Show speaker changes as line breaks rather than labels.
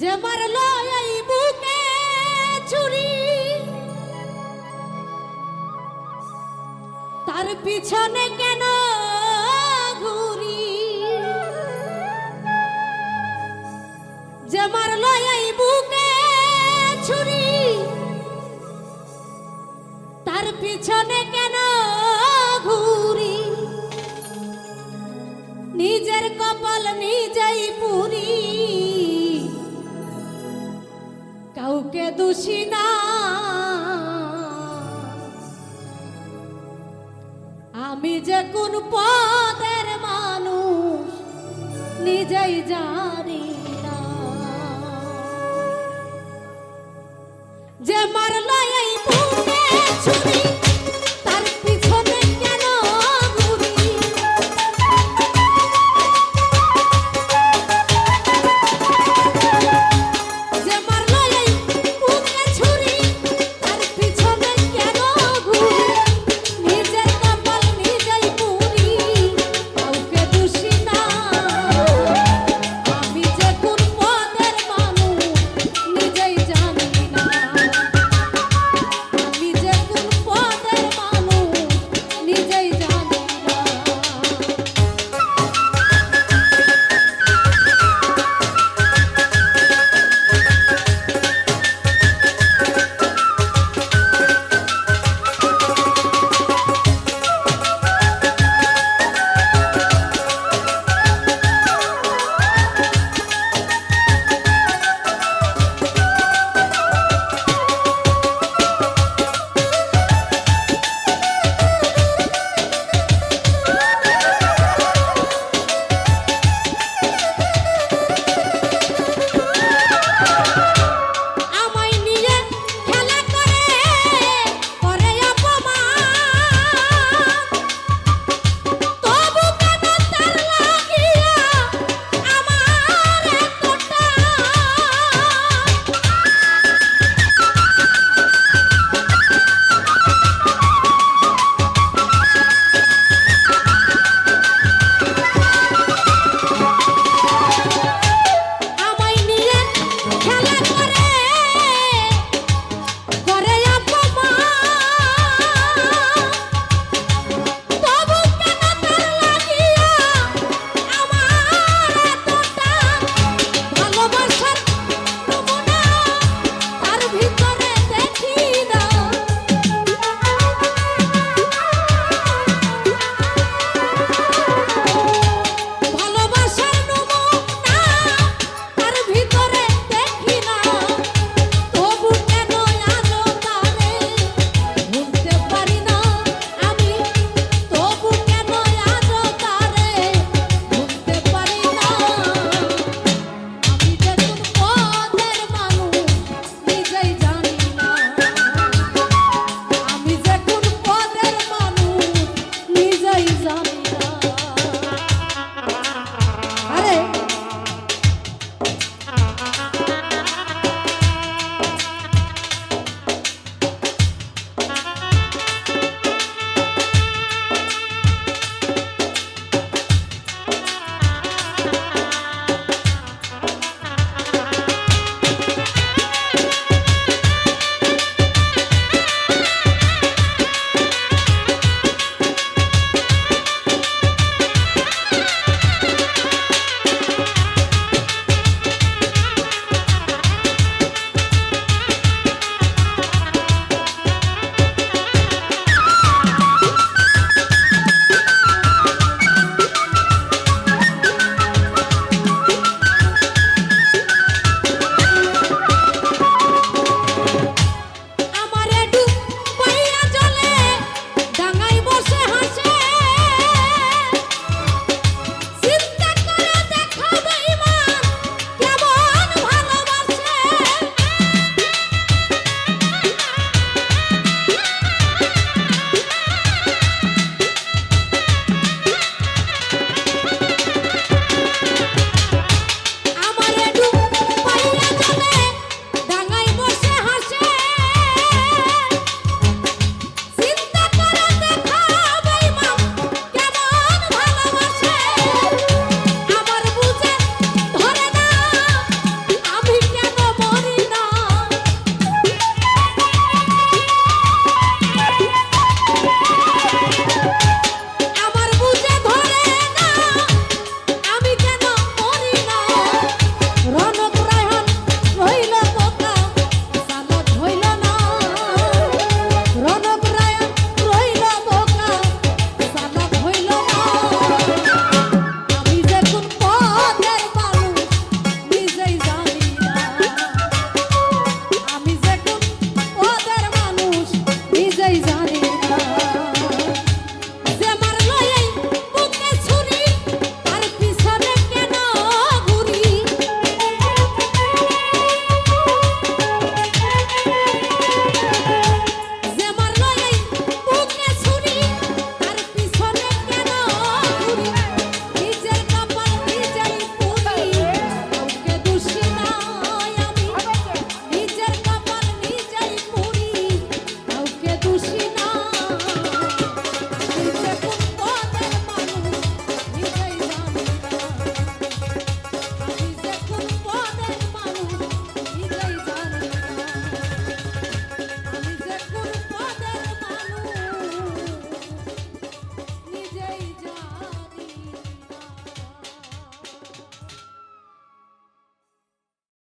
যে মারল বুকে ছুরি। তার পিছনে কেন ঘুরি? যে মারল এই বুকে ছুরি। তার পিছনে কেন ঘুরি? নিজের কপাল নিজেই পুরি। কাউকে দোষী না। আমি যে কোন পদের মানুষ নিজেই জানি